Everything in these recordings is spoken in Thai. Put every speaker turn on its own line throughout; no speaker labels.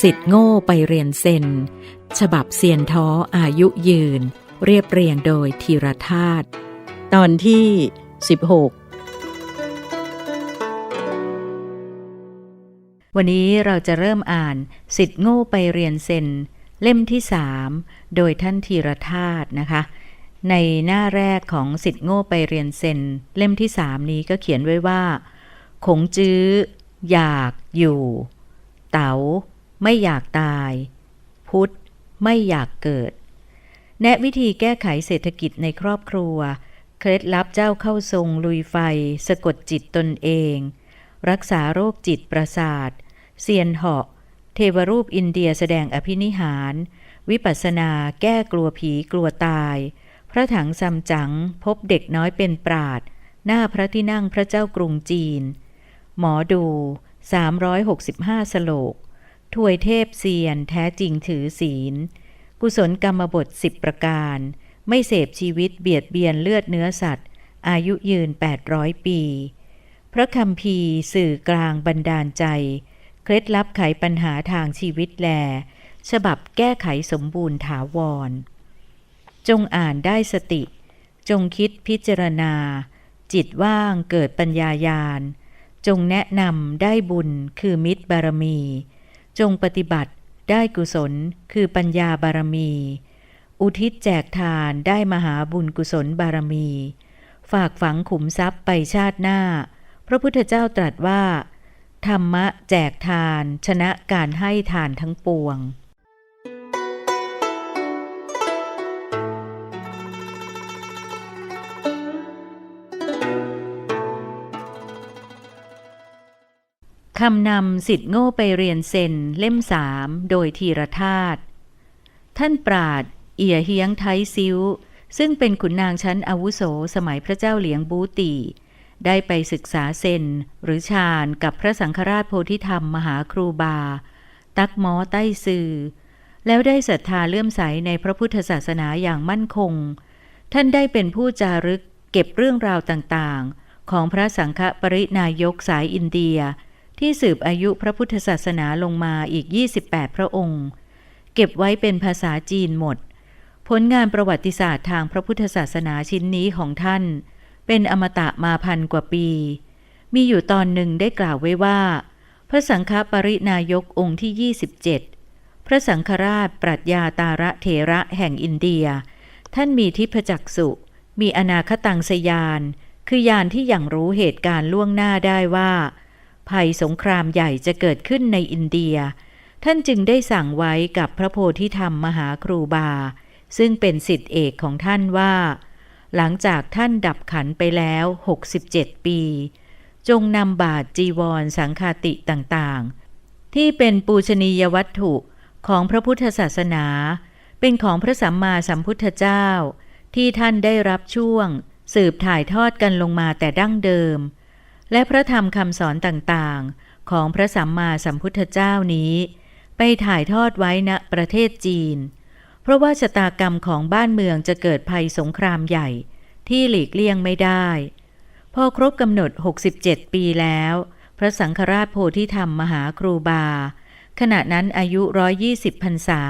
สิทธิ์โง่ไปเรียนเซน ฉบับเซียนท้ออายุยืน เรียบเรียงโดยธีรธาตุตอนที่ 16 วันนี้เราจะเริ่มอ่านสิทธิ์โง่ไปเรียนเซน เล่มที่สามโดยท่านธีรธาตุนะคะ ในหน้าแรกของสิทธิ์โง่ไปเรียนเซน เล่มที่สามนี้ก็เขียนไว้ว่าคงจื้อ อยากอยู่ เต๋า ไม่อยากตาย พุทธ ไม่อยากเกิด แนะวิธีแก้ไขเศรษฐกิจในครอบครัว เคล็ดลับเจ้าเข้าทรงลุยไฟ สะกดจิตตนเอง รักษาโรคจิตประสาทเซียนเหาะ เทวรูปอินเดียแสดงอภินิหาร วิปัสนาแก้กลัวผีกลัวตาย พระถังซัมจั๋งพบเด็กน้อยเป็นปราด หน้าพระที่นั่งพระเจ้ากรุงจีน หมอดู 365 สโลก ถวยเทพเซียนแท้จริงถือศีล กุศลกรรมบทสิบประการ ไม่เสพชีวิตเบียดเบียนเลือดเนื้อสัตว์ อายุยืน 800 ปี พระคำพีสื่อกลางบันดาลใจ เคล็ดลับไขปัญหาทางชีวิตแล ฉบับแก้ไขสมบูรณ์ถาวร จงอ่านได้สติ จงคิดพิจารณา จิตว่างเกิดปัญญายาณ จงแนะนำได้บุญคือมิตรบารมี จงปฏิบัติได้กุศลคือปัญญาบารมี อุทิศแจกทานได้มหาบุญกุศลบารมี ฝากฝังขุมทรัพย์ไปชาติหน้า พระพุทธเจ้าตรัสว่า ธรรมะแจกทานชนะการให้ทานทั้งปวง คำนำสิทธิ์โง่ไปเรียนเซนเล่มสามโดยทีรธาตุท่านปราด เอียเฮียงไทซิวซึ่งเป็นขุนนางชั้นอาวุโสสมัยพระเจ้าเหลียงบูตี ได้ไปศึกษาเซนหรือฌานกับพระสังฆราชโพธิธรรมมหาครูบา ตักหมอใต้ซือ แล้วได้ศรัทธาเลื่อมใสในพระพุทธศาสนาอย่างมั่นคง ท่านได้เป็นผู้จารึกเก็บเรื่องราวต่างๆ ของพระสังฆปรินายกสายอินเดีย ที่สืบอายุพระพุทธศาสนาลงมาอีก 28 พระองค์ เก็บไว้เป็นภาษาจีนหมด ผลงานประวัติศาสตร์ทางพระพุทธศาสนาชิ้นนี้ของท่าน เป็นอมตะมาพันกว่าปี มีอยู่ตอนหนึ่งได้กล่าวไว้ว่า พระสังฆปรินายกองค์ที่ 27 พระสังฆราชปรัชญาตาระเถระแห่งอินเดีย ท่านมีทิพจักสุมีอนาคตังสยาน คือยานที่อย่างรู้เหตุการณ์ล่วงหน้าได้ว่า ภัยสงครามใหญ่จะเกิดขึ้นในอินเดีย ท่านจึงได้สั่งไว้กับพระโพธิธรรมมหาครูบา ซึ่งเป็นสิทธิเอกของท่านว่า หลังจากท่านดับขันไปแล้ว 67 ปี จงนำบาทจีวรสังฆาติต่างๆ ที่เป็นปูชนียวัตถุของพระพุทธศาสนา เป็นของพระสัมมาสัมพุทธเจ้า ที่ท่านได้รับช่วง สืบถ่ายทอดกันลงมาแต่ดั้งเดิม และพระธรรมคำสอนต่างๆ ของพระสัมมาสัมพุทธเจ้านี้ ไปถ่ายทอดไว้ณประเทศจีน เพราะว่าชะตากรรมของบ้านเมืองจะเกิดภัยสงครามใหญ่ที่หลีกเลี่ยงไม่ได้ พอครบกำหนด 67 ปีแล้ว พระสังฆราชโพธิธรรมมหาครูบา ขณะนั้นอายุ 120พรรษา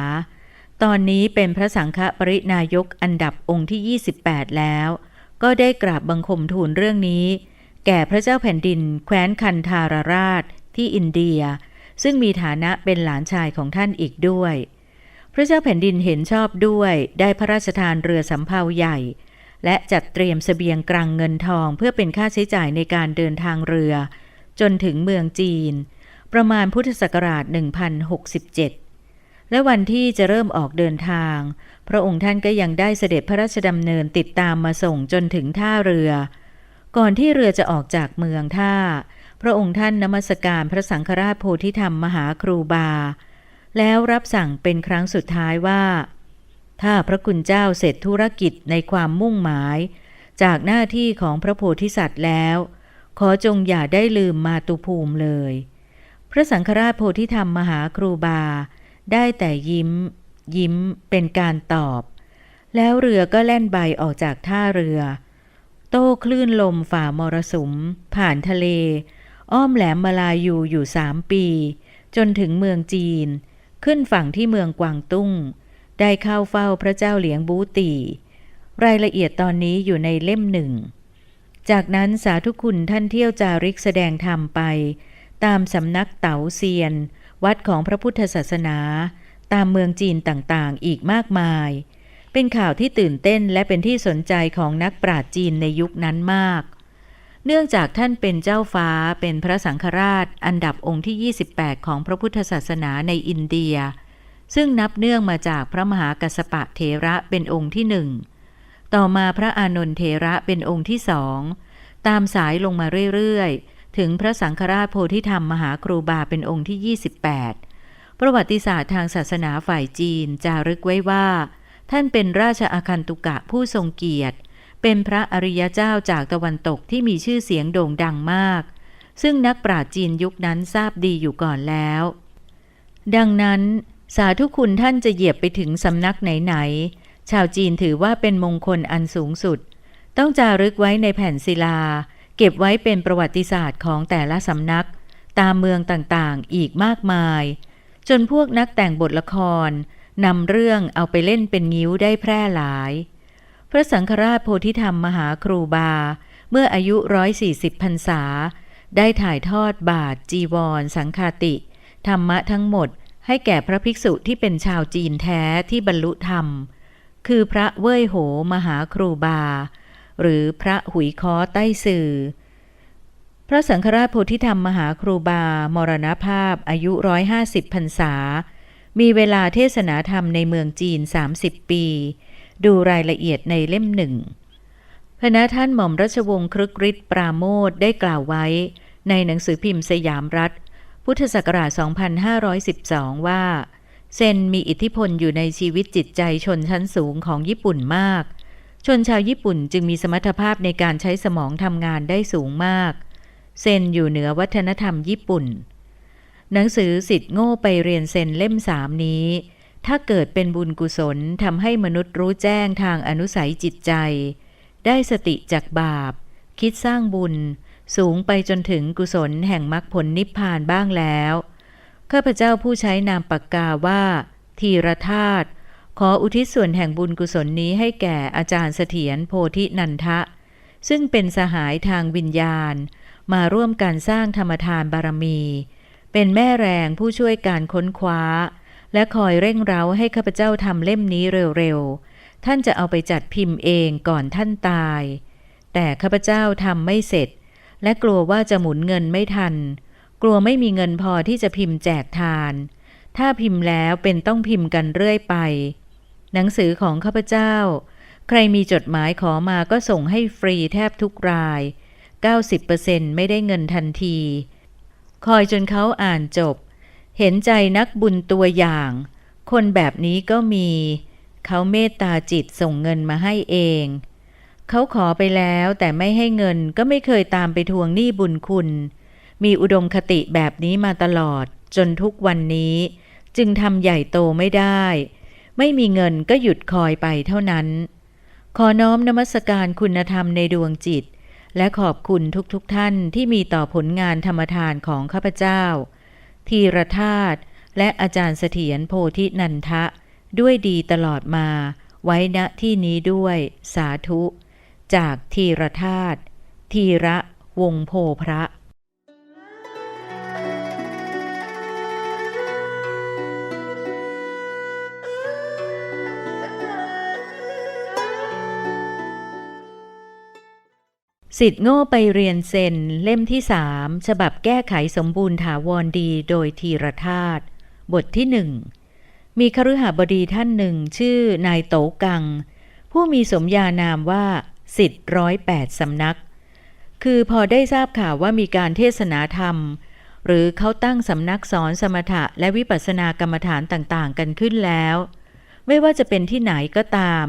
ตอนนี้เป็นพระสังฆปรินายกอันดับองค์ที่ 28 แล้ว ก็ได้กราบบังคมทูลเรื่องนี้ แก่พระเจ้าแผ่นดิน แคว้นคันธารราช ที่อินเดีย ซึ่งมีฐานะเป็นหลานชายของท่านอีกด้วย พระเจ้าแผ่นดินเห็นชอบด้วยได้พระราชทานเรือสำเภาใหญ่ และจัดเตรียมสเสบียงกลางเงินทองเพื่อเป็นค่าใช้จ่ายในการเดินทางเรือ จนถึงเมืองจีน ประมาณพุทธศักราช 1067และวันที่จะเริ่มออกเดินทาง พระองค์ท่านก็ยังได้เสด็จพระราชดำเนินติดตามมาส่งจนถึงท่าเรือ ก่อนที่เรือจะออกจากเมืองท่า พระองค์ท่านนมัสการพระสังฆราชโพธิธรรมมหาครูบา แล้วรับสั่งเป็นครั้งสุดท้ายว่า ถ้าพระคุณเจ้าเสร็จธุรกิจในความมุ่งหมาย จากหน้าที่ของพระโพธิสัตว์แล้ว ขอจงอย่าได้ลืมมาตุภูมิเลย พระสังฆราชโพธิธรรมมหาครูบา ได้แต่ยิ้ม ยิ้มเป็นการตอบ แล้วเรือก็แล่นใบออกจากท่าเรือ โต้คลื่นลมฝ่ามรสุม ผ่านทะเล อ้อมแหลมมาลายูอยู่สามปี จนถึงเมืองจีน ขึ้นฝั่งที่เมืองกวางตุ้ง ได้เข้าเฝ้าพระเจ้าเหลียงบูตี รายละเอียดตอนนี้อยู่ในเล่มหนึ่ง จากนั้นสาธุคุณท่านเที่ยวจาริกแสดงธรรมไป ตามสำนักเต๋าเซียน วัดของพระพุทธศาสนา ตามเมืองจีนต่างๆ อีกมากมาย เป็นข่าวที่ตื่นเต้นและเป็นที่สนใจของนักปราชญ์จีนในยุคนั้นมาก เนื่องจากท่านเป็นเจ้าฟ้าเป็นพระสังฆราช อันดับองค์ที่ 28 ของพระพุทธศาสนาในอินเดีย ซึ่งนับเนื่องมาจากพระมหากัสสปะเถระเป็นองค์ที่หนึ่ง ต่อมาพระอานนทเถระเป็นองค์ที่สอง ตามสายลงมาเรื่อยๆ ถึงพระสังฆราชโพธิธรรมมหาครูบาเป็นองค์ที่ 28 ประวัติศาสตร์ทางศาสนาฝ่ายจีนจารึกไว้ว่า ท่านเป็นราชอาคันตุกะผู้ทรงเกียรติ เป็นพระอริยเจ้าจากตะวันตกที่มีชื่อเสียงโด่งดังมาก ซึ่งนักปราชญ์จีนยุคนั้นทราบดีอยู่ก่อนแล้ว ดังนั้น สาธุคุณท่านจะเหยียบไปถึงสำนักไหนๆ ชาวจีนถือว่าเป็นมงคลอันสูงสุด ต้องจารึกไว้ในแผ่นศิลา เก็บไว้เป็นประวัติศาสตร์ของแต่ละสำนัก ตามเมืองต่างๆ อีกมากมาย จนพวกนักแต่งบทละคร นำเรื่องเอาไปเล่นเป็นงิ้วได้แพร่หลาย พระสังฆราชโพธิธรรมมหาครูบา เมื่ออายุร้อยสี่สิบพรรษา ได้ถ่ายทอดบาทจีวร สังคาติ ธรรมะทั้งหมดให้แก่พระภิกษุที่เป็นชาวจีนแท้ที่บรรลุธรรม คือพระเว่ยโหมหาครูบา หรือพระหุยคอใต้สื่อ พระสังฆราชโพธิธรรมมหาครูบา มรณภาพอายุร้อยห้าสิบพรรษา มีเวลาเทศนาธรรมในเมืองจีน 30 ปี ดูรายละเอียดในเล่มหนึ่งพระนาท่านหม่อมราชวงศ์ครึกฤทธิ์ปราโมทได้กล่าวไว้ ในหนังสือพิมพ์สยามรัฐ พุทธศักราช 2512 ว่า เซนมีอิทธิพลอยู่ในชีวิตจิตใจชนชั้นสูงของญี่ปุ่นมาก ชนชาวญี่ปุ่นจึงมีสมรรถภาพในการใช้สมองทำงานได้สูงมาก เซนอยู่เหนือวัฒนธรรมญี่ปุ่น หนังสือสิทธิ์โง่ไปเรียนเซนเล่มสามนี้ ถ้าเกิดเป็นบุญกุศลทำให้มนุษย์รู้แจ้งทางอนุสัยจิตใจ ได้สติจากบาป คิดสร้างบุญ สูงไปจนถึงกุศลแห่งมรรคผลนิพพานบ้างแล้ว ข้าพเจ้าผู้ใช้นามปากกาว่า ทีรธาตุขออุทิศส่วนแห่งบุญกุศลนี้ให้แก่อาจารย์เสถียรโพธินันทะ ซึ่งเป็นสหายทางวิญญาณ มาร่วมกันสร้างธรรมทานบารมี เป็นแม่แรงผู้ช่วยการค้นคว้า และคอยเร่งเร้าให้ข้าพเจ้าทำเล่มนี้เร็วๆ ท่านจะเอาไปจัดพิมพ์เองก่อนท่านตาย แต่ข้าพเจ้าทำไม่เสร็จ และกลัวว่าจะหมุนเงินไม่ทัน กลัวไม่มีเงินพอที่จะพิมพ์แจกทาน ถ้าพิมพ์แล้วเป็นต้องพิมพ์กันเรื่อยไป หนังสือของข้าพเจ้า ใครมีจดหมายขอมาก็ส่งให้ฟรีแทบทุกราย 90%ไม่ได้เงินทันที คอยจนเขาอ่านจบ เห็นใจนักบุญตัวอย่าง คนแบบนี้ก็มี เขาเมตตาจิตส่งเงินมาให้เอง เขาขอไปแล้วแต่ไม่ให้เงินก็ไม่เคยตามไปทวงหนี้บุญคุณ มีอุดมคติแบบนี้มาตลอดจนทุกวันนี้ จึงทำใหญ่โตไม่ได้ ไม่มีเงินก็หยุดคอยไปเท่านั้น ขอน้อมนมัสการคุณธรรมในดวงจิต และขอบคุณทุกๆทท่านที่มีต่อผลงานธรรมทานของข้าพเจ้า ทีรธาตุและอาจารย์เสถียรโพธินันทะ ด้วยดีตลอดมา ไว้ณที่นี้ด้วยสาธุ จากทีรธาตุทีระวงโพพระ สิทธิ์โง่ไปเรียนเซนเล่มที่สามฉบับแก้ไขสมบูรณ์ถาวรดีโดยทีรธาตุบทที่หนึ่งมีคฤหบดีท่านหนึ่งชื่อนายโตกัง ผู้มีสมญานามว่า สิทธิ์ร้อยแปดสำนัก คือพอได้ทราบข่าวว่ามีการเทศนาธรรม หรือเขาตั้งสำนักสอนสมถะและวิปัสสนากรรมฐานต่างๆ กันขึ้นแล้ว ไม่ว่าจะเป็นที่ไหนก็ตาม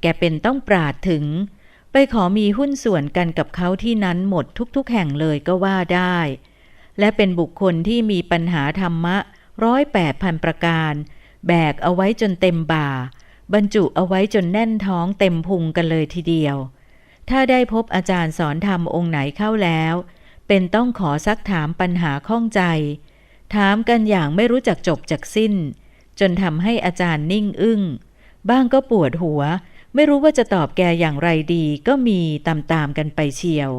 แกเป็นต้องปราดถึง ไปขอมีหุ้นส่วนกันกับเขาที่นั้นหมดทุกๆแห่งเลยก็ว่าได้ และเป็นบุคคลที่มีปัญหาธรรมะร้อยแปดพันประการ แบกเอาไว้จนเต็มบ่า บรรจุเอาไว้จนแน่นท้องเต็มพุงกันเลยทีเดียว ถ้าได้พบอาจารย์สอนธรรมองค์ไหนเข้าแล้ว เป็นต้องขอซักถามปัญหาข้องใจ ถามกันอย่างไม่รู้จักจบจากสิ้น จนทำให้อาจารย์นิ่งอึ้ง บ้างก็ปวดหัว ไม่รู้ว่าจะตอบแกอย่างไรดีก็มีตามๆกันไปเชียว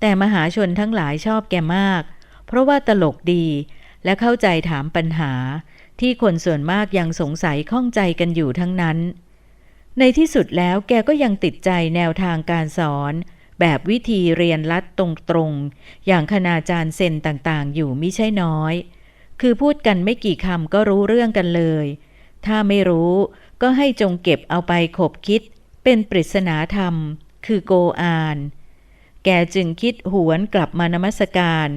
แต่มหาชนทั้งหลายชอบแกมาก เพราะว่าตลกดีและเข้าใจถามปัญหา ที่คนส่วนมากยังสงสัยข้องใจกันอยู่ทั้งนั้น ในที่สุดแล้วแกก็ยังติดใจแนวทางการสอน แบบวิธีเรียนรัดตรงๆ อย่างคณาจารย์เซนต่างๆ อยู่มิใช่น้อย คือพูดกันไม่กี่คำก็รู้เรื่องกันเลย ถ้าไม่รู้ ก็ให้จงเก็บเอาไปขบคิด เป็นปริศนาธรรม คือโกอาน แกจึงคิดหวนกลับมานมัสการ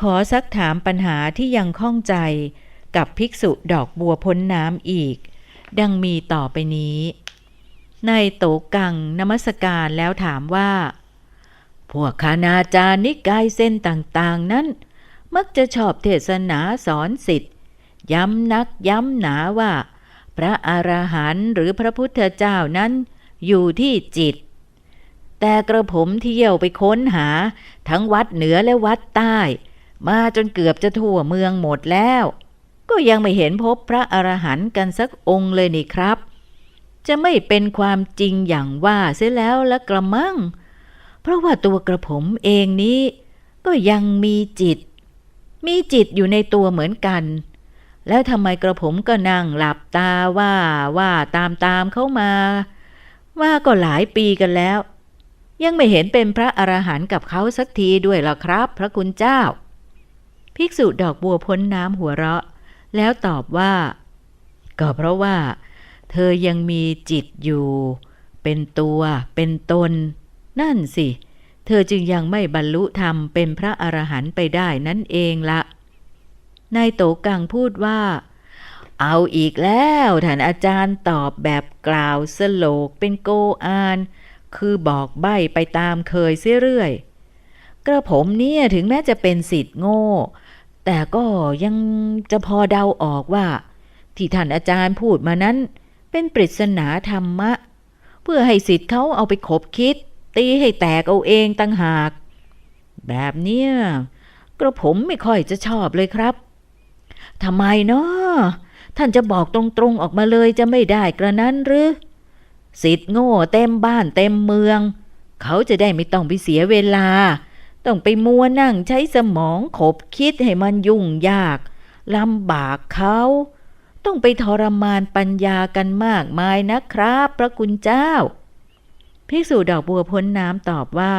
ขอซักถามปัญหาที่ยังข้องใจ กับภิกษุดอกบัวพ้นน้ำอีก ดังมีต่อไปนี้ในายโตกังนมัสการแล้วถามว่า พวกคณาจารย์นิกายเส้นต่างๆนั้น มักจะชอบเทศนาสอนสิทธิ์ย้ำนักย้ำหนาว่า พระอรหันต์หรือพระพุทธเจ้านั้นอยู่ที่จิต แต่กระผมเที่ยวไปค้นหาทั้งวัดเหนือและวัดใต้ มาจนเกือบจะทั่วเมืองหมดแล้ว ก็ยังไม่เห็นพบพระอรหันต์กันสักองค์เลยนี่ครับ จะไม่เป็นความจริงอย่างว่าเสียแล้วละกระมัง เพราะว่าตัวกระผมเองนี้ ก็ยังมีจิต มีจิตอยู่ในตัวเหมือนกัน แล้วทำไมกระผมก็นั่งหลับตาว่าว่าตามตามเข้ามา ว่าก็หลายปีกันแล้ว ยังไม่เห็นเป็นพระอรหันต์กับเขาสักทีด้วยล่ะครับ พระคุณเจ้า ภิกษุดอกบัวพ้นน้ำหัวเราะ แล้วตอบว่า ก็เพราะว่า เธอยังมีจิตอยู่ เป็นตัวเป็นตน นั่นสิ เธอจึงยังไม่บรรลุธรรมเป็นพระอรหันต์ไปได้นั่นเองละ นายโตกังพูดว่า เอาอีกแล้วท่านอาจารย์ตอบแบบกล่าวสโลกเป็นโกอาน คือบอกใบ้ไปตามเคยเสียเรื่อยกระผมเนี่ยถึงแม้จะเป็นสิทธิ์โง่ แต่ก็ยังจะพอเดาออกว่า ที่ท่านอาจารย์พูดมานั้น เป็นปริศนาธรรมะ เพื่อให้สิทธิ์เขาเอาไปขบคิด ตีให้แตกเอาเองตั้งหาก แบบเนี้ยกระผมไม่ค่อยจะชอบเลยครับ ทำไมเนาะท่านจะบอกตรงๆออกมาเลยจะไม่ได้กระนั้นหรือสิทธิ์โง่เต็มบ้านเต็มเมือง เขาจะได้ไม่ต้องไปเสียเวลา ต้องไปมัวนั่งใช้สมองขบคิดให้มันยุ่งยากลำบากเขา ต้องไปทรมานปัญญากันมากมายนะครับ พระคุณเจ้า ภิกษุดอกบัวพ้นน้ำตอบว่า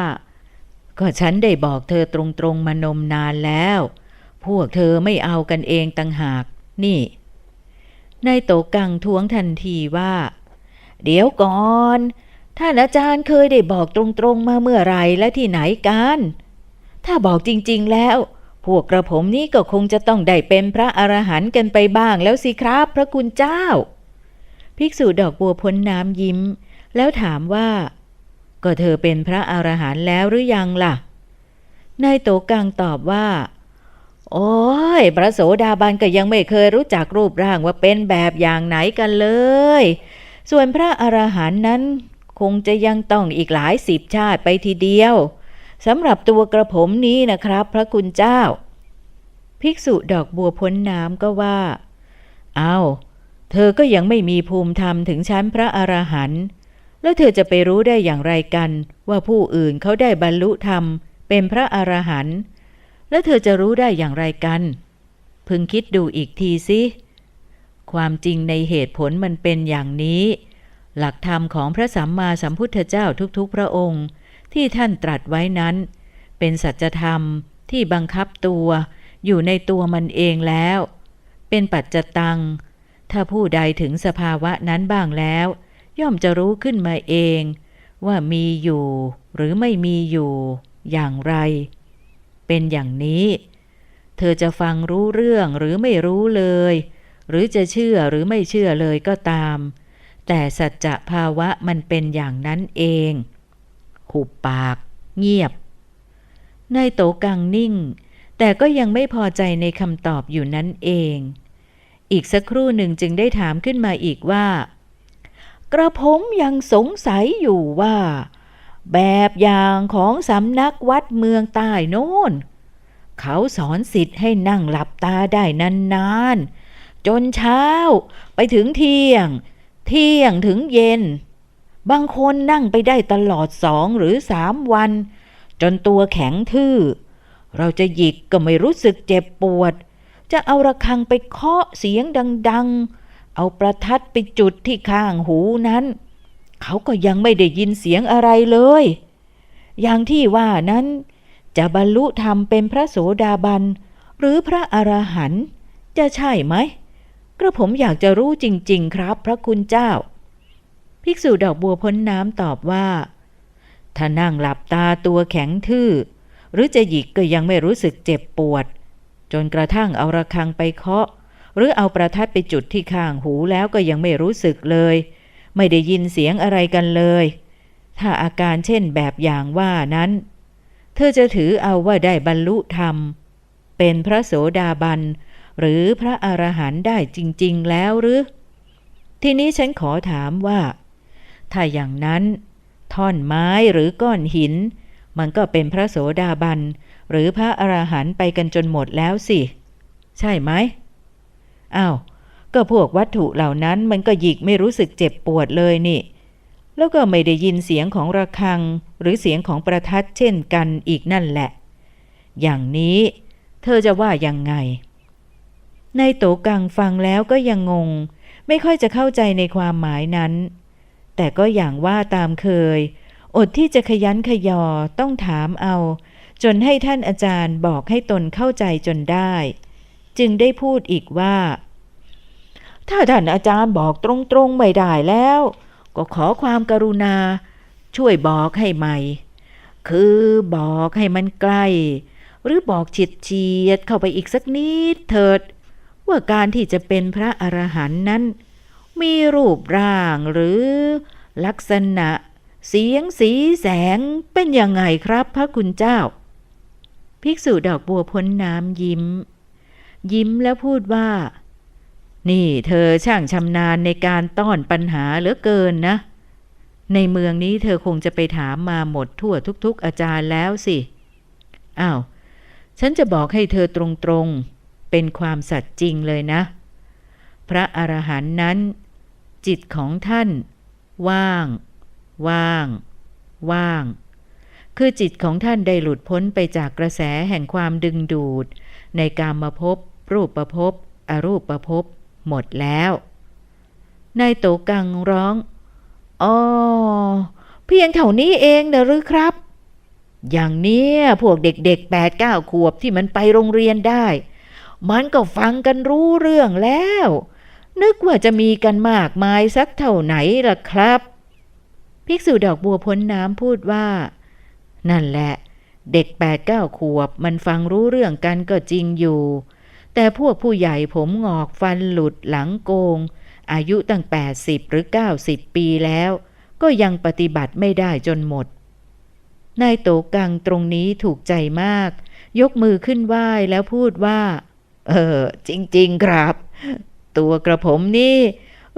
ก็ฉันได้บอกเธอตรงๆมานมนานแล้ว พวกเธอไม่เอากันเองต่างหาก นี่นายโตกังท้วงทันทีว่า เดี๋ยวก่อน ท่านอาจารย์เคยได้บอกตรงๆมาเมื่อไรและที่ไหนกัน ถ้าบอกจริง ๆ แล้ว พวกกระผมนี้ก็คงจะต้องได้เป็นพระอรหันต์กันไปบ้างแล้วสิครับ พระคุณเจ้า ภิกษุดอกบัวพ้นน้ำยิ้ม แล้วถามว่า ก็เธอเป็นพระอรหันต์แล้วหรือยังล่ะนายโตกังตอบว่า โอ้ยพระโสดาบันก็ยังไม่เคยรู้จักรูปร่างว่าเป็นแบบอย่างไหนกันเลย ส่วนพระอรหันต์นั้น คงจะยังต้องอีกหลายสิบชาติไปทีเดียวสำหรับตัวกระผมนี้นะครับ พระคุณเจ้า ภิกษุดอกบัวพ้นน้ำก็ว่า เอาเธอก็ยังไม่มีภูมิธรรมถึงชั้นพระอรหันต์แล้วเธอจะไปรู้ได้อย่างไรกัน ว่าผู้อื่นเขาได้บรรลุธรรมเป็นพระอรหันต์ แล้วเธอจะรู้ได้อย่างไรกัน พึงคิดดูอีกทีสิความจริงในเหตุผลมันเป็นอย่างนี้ หลักธรรมของพระสัมมาสัมพุทธเจ้าทุกๆ พระองค์ ที่ท่านตรัสไว้นั้น เป็นสัจธรรมที่บังคับตัวอยู่ในตัวมันเองแล้ว เป็นปัจจตัง ถ้าผู้ใดถึงสภาวะนั้นบ้างแล้ว ย่อมจะรู้ขึ้นมาเอง ว่ามีอยู่หรือไม่มีอยู่อย่างไร เป็นอย่างนี้ เธอจะฟังรู้เรื่องหรือไม่รู้เลย หรือจะเชื่อหรือไม่เชื่อเลยก็ตาม แต่สัจจะภาวะมันเป็นอย่างนั้นเอง หุบปาก เงียบนายโตกังนิ่ง แต่ก็ยังไม่พอใจในคำตอบอยู่นั้นเอง อีกสักครู่หนึ่งจึงได้ถามขึ้นมาอีกว่า กระผมยังสงสัยอยู่ว่า แบบอย่างของสำนักวัดเมืองใต้โน้น เขาสอนสิทธิ์ให้นั่งหลับตาได้นานๆ
จนเช้าไปถึงเที่ยง เที่ยงถึงเย็น บางคนนั่งไปได้ตลอดสองหรือสามวัน จนตัวแข็งทื่อ เราจะหยิกก็ไม่รู้สึกเจ็บปวด จะเอาระฆังไปเคาะเสียงดัง ๆ เอาประทัดไปจุดที่ข้างหูนั้น เขาก็ยังไม่ได้ยินเสียงอะไรเลย อย่างที่ว่านั้น จะบรรลุธรรมเป็นพระโสดาบัน หรือพระอรหันต์จะใช่ไหม กระผมอยากจะรู้จริง ๆ ครับ พระคุณเจ้า ภิกษุดอกบัวพ้นน้ำตอบว่า ถ้านั่งหลับตาตัวแข็งทื่อ หรือจะหยิกก็ยังไม่รู้สึกเจ็บปวด จนกระทั่งเอาระฆังไปเคาะ หรือเอาประทัดไปจุดที่ข้างหูแล้วก็ยังไม่รู้สึกเลย ไม่ได้ยินเสียงอะไรกันเลย ถ้าอาการเช่นแบบอย่างว่านั้น เธอจะถือเอาว่าได้บรรลุธรรม เป็นพระโสดาบัน หรือพระอรหันต์ได้จริง ๆ แล้วหรือ ทีนี้ฉันขอถามว่า ถ้าอย่างนั้น ท่อนไม้หรือก้อนหิน มันก็เป็นพระโสดาบัน หรือพระอรหันต์ไปกันจนหมดแล้วสิ ใช่ไหมอ้าว ก็พวกวัตถุเหล่านั้นมันก็หยิกไม่รู้สึกเจ็บปวดเลยนี่ แล้วก็ไม่ได้ยินเสียงของระฆัง หรือเสียงของประทัดเช่นกันอีกนั่นแหละ อย่างนี้ เธอจะว่ายังไง ในายโตกังฟังแล้วก็ยังงง ไม่ค่อยจะเข้าใจในความหมายนั้น แต่ก็อย่างว่าตามเคย อดที่จะขยันขยอต้องถามเอา จนให้ท่านอาจารย์บอกให้ตนเข้าใจจนได้ จึงได้พูดอีกว่า ถ้าท่านอาจารย์บอกตรงๆไม่ได้แล้ว ก็ขอความกรุณา ช่วยบอกให้ใหม่ คือบอกให้มันใกล้ หรือบอกเฉียดเฉียดเข้าไปอีกสักนิดเถิด ว่าการที่จะเป็นพระอรหันต์นั้น มีรูปร่างหรือลักษณะ เสียงสีแสงเป็นยังไงครับพระคุณเจ้า ภิกษุดอกบัวพ้นน้ำยิ้ม ยิ้มแล้วพูดว่า นี่เธอช่างชำนาญในการต้อนปัญหาเหลือเกินนะ ในเมืองนี้เธอคงจะไปถามมาหมดทั่วทุกๆอาจารย์แล้วสิ อ้าว ฉันจะบอกให้เธอตรงๆ เป็นความสัตย์จริงเลยนะ พระอรหันต์นั้น จิตของท่าน ว่าง ว่าง ว่าง คือจิตของท่านได้หลุดพ้นไปจากกระแสแห่งความดึงดูด ในการมาพบรูปประพบอรูปประพบ หมดแล้ว นายโตกังร้อง อ๋อ เพียงเท่านี้เองนะหรือครับ อย่างเนี้ยพวกเด็กๆแปดเก้าขวบที่มันไปโรงเรียนได้ มันก็ฟังกันรู้เรื่องแล้ว นึกว่าจะมีกันมากมายสักเท่าไหนล่ะครับ ภิกษุดอกบัวพ้นน้ำพูดว่า นั่นแหละ เด็กแปดเก้าขวบมันฟังรู้เรื่องกันก็จริงอยู่ แต่พวกผู้ใหญ่ผมงอกฟันหลุดหลังโกง อายุตั้ง 80 หรือ 90 ปีแล้ว ก็ยังปฏิบัติไม่ได้จนหมด นายโตกังตรงนี้ถูกใจมาก ยกมือขึ้นไหว้แล้วพูดว่า เออ จริง ๆ ครับ ตัวกระผมนี่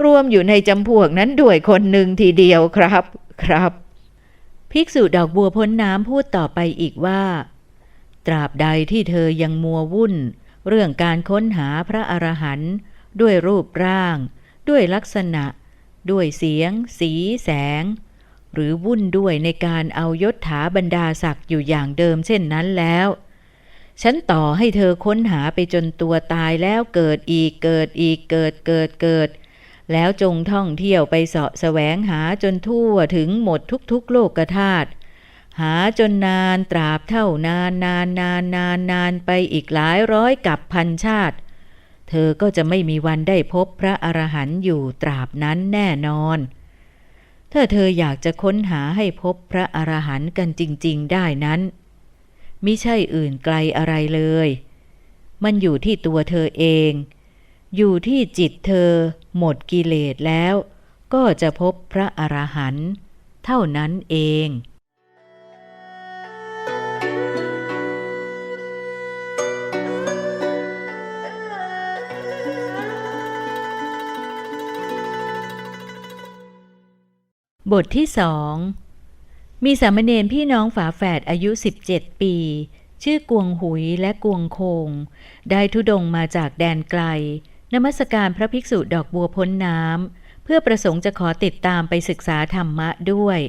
รวมอยู่ในจำพวกนั้นด้วยคนหนึ่งทีเดียวครับ ครับ ภิกษุดอกบัวพ้นน้ำพูดต่อไปอีกว่า ตราบใดที่เธอยังมัววุ่น เรื่องการค้นหาพระอรหันต์ด้วยรูปร่าง ด้วยลักษณะ ด้วยเสียง สีแสง หรือวุ่นด้วยในการเอายศถาบรรดาศักดิ์อยู่อย่างเดิมเช่นนั้นแล้ว ฉันต่อให้เธอค้นหาไปจนตัวตายแล้วเกิดอีกเกิดอีกเกิดเกิดเกิด แล้วจงท่องเที่ยวไปเสาะแสวงหาจนทั่วถึงหมดทุกๆโลกธาตุ หาจนนานตราบเท่านานนานนานนานนานไปอีกหลายร้อยกับพันชาติ เธอก็จะไม่มีวันได้พบพระอรหันต์อยู่ตราบนั้นแน่นอน ถ้าเธออยากจะค้นหาให้พบพระอรหันต์กันจริง ๆ ได้นั้นมิใช่อื่นไกลอะไรเลย มันอยู่ที่ตัวเธอเอง อยู่ที่จิตเธอหมดกิเลสแล้ว ก็จะพบพระอรหันต์เท่านั้นเอง บทที่สองมีสามเณรพี่น้องฝาแฝดอายุ 17 ปี ชื่อกวงหุยและกวงคง ได้ทุดงมาจากแดนไกล
นมัสการพระภิกษุดอกบัวพ้นน้ำ เพื่อประสงค์จะขอติดตามไปศึกษาธรรมะด้วย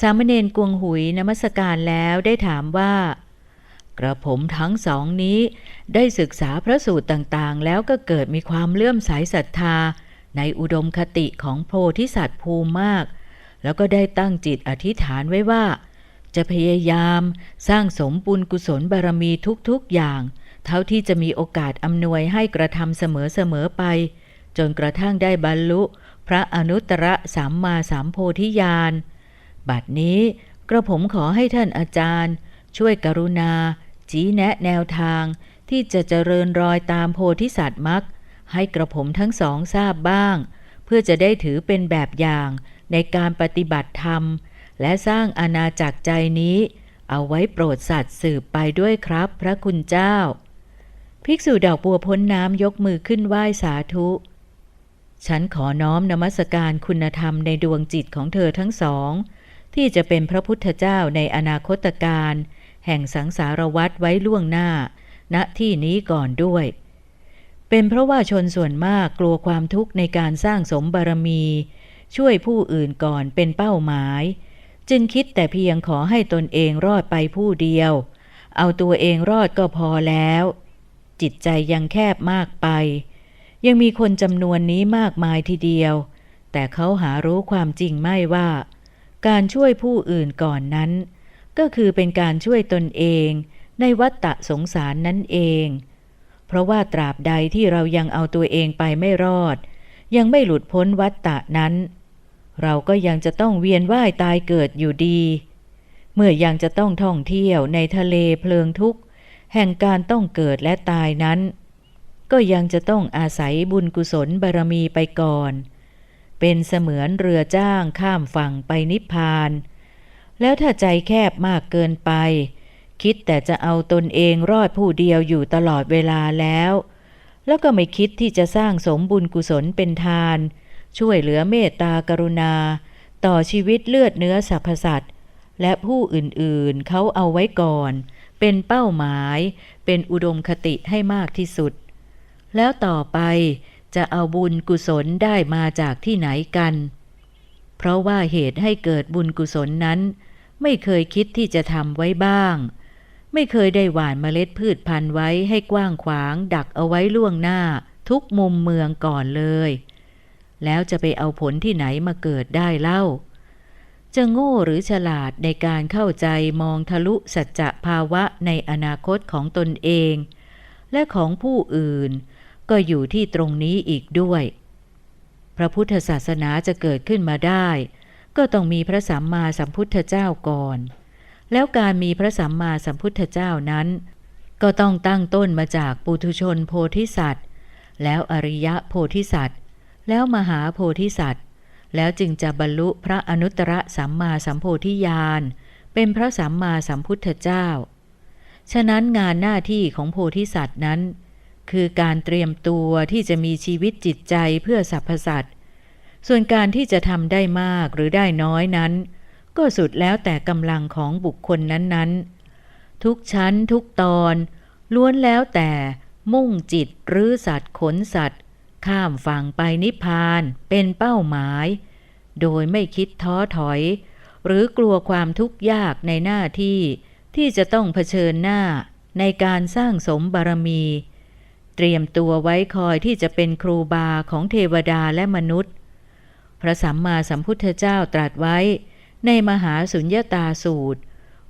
สามเณรกวงหุยนมัสการแล้วได้ถามว่า กระผมทั้งสองนี้ได้ศึกษาพระสูตรต่างๆ แล้วก็เกิดมีความเลื่อมใสศรัทธา ในอุดมคติของโพธิสัตว์ภูมิมาก แล้วก็ได้ตั้งจิตอธิษฐานไว้ว่า จะพยายามสร้างสมบุญกุศลบารมีทุกๆอย่าง เท่าที่จะมีโอกาสอำนวยให้กระทำเสมอๆไป จนกระทั่งได้บรรลุ พระอนุตตรสัมมาสัมโพธิญาณบัดนี้กระผมขอให้ท่านอาจารย์ ช่วยกรุณา ชี้แนะแนวทาง ที่จะเจริญรอยตามโพธิสัตว์มักให้กระผมทั้งสองทราบบ้าง เพื่อจะได้ถือเป็นแบบอย่าง ในการปฏิบัติธรรม และสร้างอาณาจักรใจนี้ เอาไว้โปรดสัตว์สืบไปด้วยครับพระคุณเจ้า ภิกษุดอกบัวพ้นน้ำยกมือขึ้นไหว้สาธุ ฉันขอน้อมนมัสการคุณธรรมในดวงจิตของเธอทั้งสอง ที่จะเป็นพระพุทธเจ้าในอนาคตการแห่งสังสารวัฏไว้ล่วงหน้า ณที่นี้ก่อนด้วย เป็นเพราะว่าชนส่วนมากกลัวความทุกข์ในการสร้างสมบารมี ช่วยผู้อื่นก่อนเป็นเป้าหมาย จึงคิดแต่เพียงขอให้ตนเองรอดไปผู้เดียว เอาตัวเองรอดก็พอแล้ว จิตใจยังแคบมากไป ยังมีคนจำนวนนี้มากมายทีเดียว แต่เขาหารู้ความจริงไม่ว่า การช่วยผู้อื่นก่อนนั้น ก็คือเป็นการช่วยตนเองในวัฏฏะสงสารนั่นเอง เพราะว่าตราบใดที่เรายังเอาตัวเองไปไม่รอด ยังไม่หลุดพ้นวัฏฏะนั้น เราก็ยังจะต้องเวียนว่ายตายเกิดอยู่ดี เมื่อยังจะต้องท่องเที่ยวในทะเลเพลิงทุกข์ แห่งการต้องเกิดและตายนั้น ก็ยังจะต้องอาศัยบุญกุศลบารมีไปก่อน เป็นเสมือนเรือจ้างข้ามฝั่งไปนิพพาน แล้วถ้าใจแคบมากเกินไป คิดแต่จะเอาตนเองรอดผู้เดียวอยู่ตลอดเวลาแล้ว แล้วก็ไม่คิดที่จะสร้างสมบุญกุศลเป็นทาน ช่วยเหลือเมตตากรุณา ต่อชีวิตเลือดเนื้อสรรพสัตว์และผู้อื่นๆเขาเอาไว้ก่อน เป็นเป้าหมาย เป็นอุดมคติให้มากที่สุด แล้วต่อไปจะเอาบุญกุศลได้มาจากที่ไหนกัน เพราะว่าเหตุให้เกิดบุญกุศลนั้น ไม่เคยคิดที่จะทำไว้บ้าง ไม่เคยได้หว่านเมล็ดพืชพันธุ์ไว้ให้กว้างขวางดักเอาไว้ล่วงหน้าทุกมุมเมืองก่อนเลย แล้วจะไปเอาผลที่ไหนมาเกิดได้เล่า จะโง่หรือฉลาดในการเข้าใจมองทะลุสัจจะภาวะในอนาคตของตนเอง และของผู้อื่น ก็อยู่ที่ตรงนี้อีกด้วย พระพุทธศาสนาจะเกิดขึ้นมาได้ ก็ต้องมีพระสัมมาสัมพุทธเจ้าก่อน แล้วการมีพระสัมมาสัมพุทธเจ้านั้น ก็ต้องตั้งต้นมาจากปุถุชนโพธิสัตว์ แล้วอริยะโพธิสัตว์ แล้วมหาโพธิสัตว์ แล้วจึงจะบรรลุพระอนุตตรสัมมาสัมโพธิญาณ เป็นพระสัมมาสัมพุทธเจ้า ฉะนั้นงานหน้าที่ของโพธิสัตว์นั้น คือการเตรียมตัวที่จะมีชีวิตจิตใจเพื่อสรรพสัตว์ ส่วนการที่จะทำได้มากหรือได้น้อยนั้น ก็สุดแล้วแต่กำลังของบุคคลนั้นๆ ทุกชั้นทุกตอนล้วนแล้วแต่มุ่งจิตหรือสัตว์ขนสัตว์ ข้ามฝั่งไปนิพพานเป็นเป้าหมาย โดยไม่คิดท้อถอย หรือกลัวความทุกข์ยากในหน้าที่ที่จะต้องเผชิญหน้าในการสร้างสมบารมี เตรียมตัวไว้คอยที่จะเป็นครูบาของเทวดาและมนุษย์ พระสัมมาสัมพุทธเจ้าตรัสไว้ในมหาสุญญตาสูตร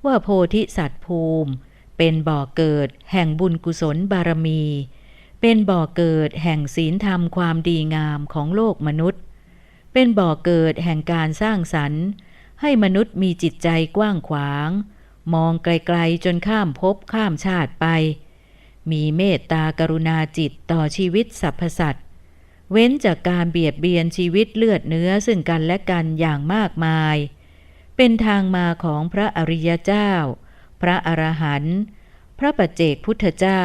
ว่าโพธิสัตว์ภูมิ เป็นบ่อเกิดแห่งบุญกุศลบารมี เป็นบ่อเกิดแห่งศีลธรรมความดีงามของโลกมนุษย์ เป็นบ่อเกิดแห่งการสร้างสรรค์ ให้มนุษย์มีจิตใจกว้างขวาง มองไกลๆจนข้ามภพข้ามชาติไป มีเมตตากรุณาจิตต่อชีวิตสรรพสัตว์ เว้นจากการเบียดเบียนชีวิตเลือดเนื้อซึ่งกันและกันอย่างมากมาย เป็นทางมาของพระอริยเจ้า พระอรหันต์ พระปัจเจกพุทธเจ้า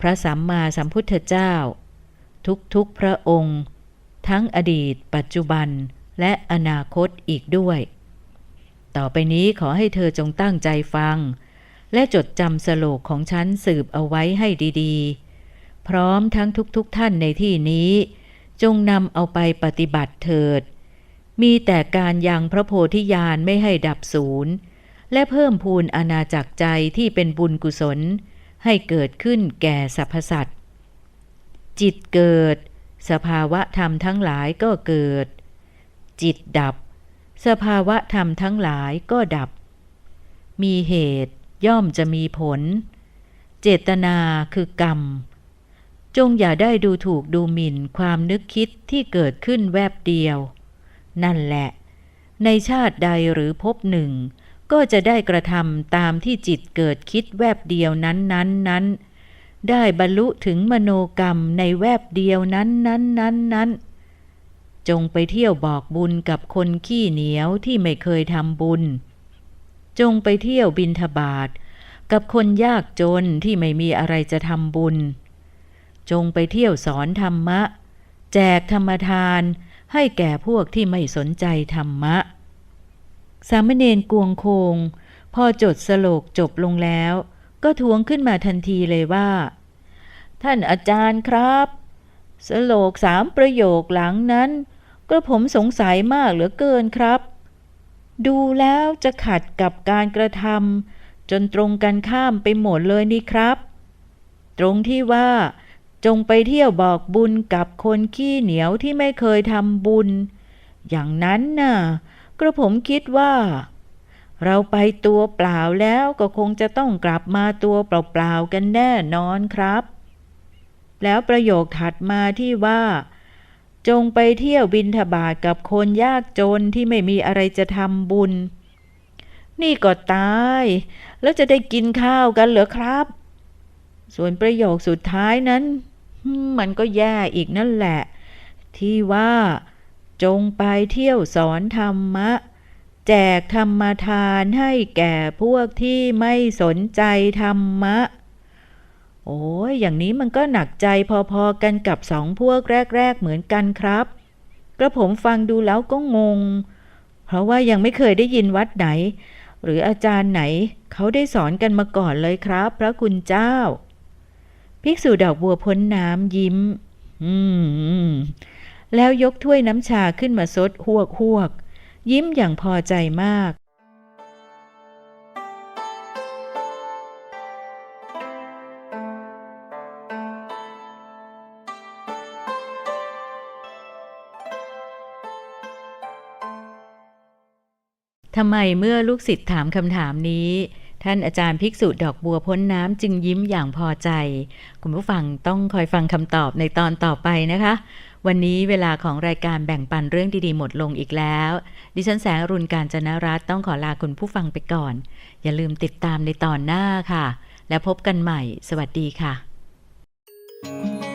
พระสัมมาสัมพุทธเจ้า ทุกๆพระองค์ ทั้งอดีต ปัจจุบันและอนาคตอีกด้วย ต่อไปนี้ขอให้เธอจงตั้งใจฟัง และจดจำสโลกของฉันสืบเอาไว้ให้ดีๆ พร้อมทั้งทุกๆทท่านในที่นี้ จงนำเอาไปปฏิบัติเถิด มีแต่การยังพระโพธิญาณไม่ให้ดับศูนย์และเพิ่มพูนอาณาจักรใจที่เป็นบุญกุศล ให้เกิดขึ้นแก่สรรพสัตว์ จิตเกิด สภาวะธรรมทั้งหลายก็เกิด จิตดับ สภาวะธรรมทั้งหลายก็ดับ มีเหตุย่อมจะมีผล เจตนาคือกรรม จงอย่าได้ดูถูกดูหมิ่นความนึกคิดที่เกิดขึ้นแวบเดียว นั่นแหละ ในชาติใดหรือพบหนึ่ง ก็จะได้กระทำตามที่จิตเกิดคิดแวบเดียวนั้นนั้นนั้นได้บรรลุถึงมโนกรรมในแวบเดียวนั้นนั้นนั้นนั้นจงไปเที่ยวบอกบุญกับคนขี้เหนียวที่ไม่เคยทำบุญ จงไปเที่ยวบินทบาทกับคนยากจนที่ไม่มีอะไรจะทำบุญ จงไปเที่ยวสอนธรรมะ แจกธรรมทานให้แก่พวกที่ไม่สนใจธรรมะ สามเณรกวงโคง พอจดสโลกจบลงแล้ว ก็ทวงขึ้นมาทันทีเลยว่า ท่านอาจารย์ครับ สโลกสามประโยคหลังนั้น กระผมสงสัยมากเหลือเกินครับ ดูแล้วจะขัดกับการกระทำจนตรงกันข้ามไปหมดเลยนี่ครับ ตรงที่ว่าจงไปเที่ยวบอกบุญกับคนขี้เหนียวที่ไม่เคยทำบุญ อย่างนั้นน่ะ กระผมคิดว่า เราไปตัวเปล่าแล้วก็คงจะต้องกลับมาตัวเปล่าๆกันแน่นอนครับ แล้วประโยคถัดมาที่ว่า จงไปเที่ยวบินทบาทกับคนยากจนที่ไม่มีอะไรจะทำบุญ นี่ก็ตาย แล้วจะได้กินข้าวกันเหรอครับ ส่วนประโยคสุดท้ายนั้น มันก็แย่อีกนั่นแหละ ที่ว่า จงไปเที่ยวสอนธรรมะ แจกธรรมทานให้แก่พวกที่ไม่สนใจธรรมะ โอ้ยอย่างนี้มันก็หนักใจพอๆกันกับสองพวกแรก ๆ เหมือนกันครับ กระผมฟังดูแล้วก็งง เพราะว่ายังไม่เคยได้ยินวัดไหน หรืออาจารย์ไหน เขาได้สอนกันมาก่อนเลยครับ พระคุณเจ้า ภิกษุดอกบัวพ้นน้ำยิ้ม อืม แล้วยกถ้วยน้ำชาขึ้นมาซดหวกหวก ยิ้มอย่างพอใจมาก ทำไมเมื่อลูกศิษย์ถามคำถามนี้ ท่านอาจารย์ภิกษุดอกบัวพ้นน้ำจึงยิ้มอย่างพอใจ คุณผู้ฟังต้องคอยฟังคำตอบในตอนต่อไปนะคะ วันนี้เวลาของรายการแบ่งปันเรื่องดีๆหมดลงอีกแล้ว ดิฉันแสงรุณการจนรัตต้องขอลาคุณผู้ฟังไปก่อน อย่าลืมติดตามในตอนหน้าค่ะ และพบกันใหม่ สวัสดีค่ะ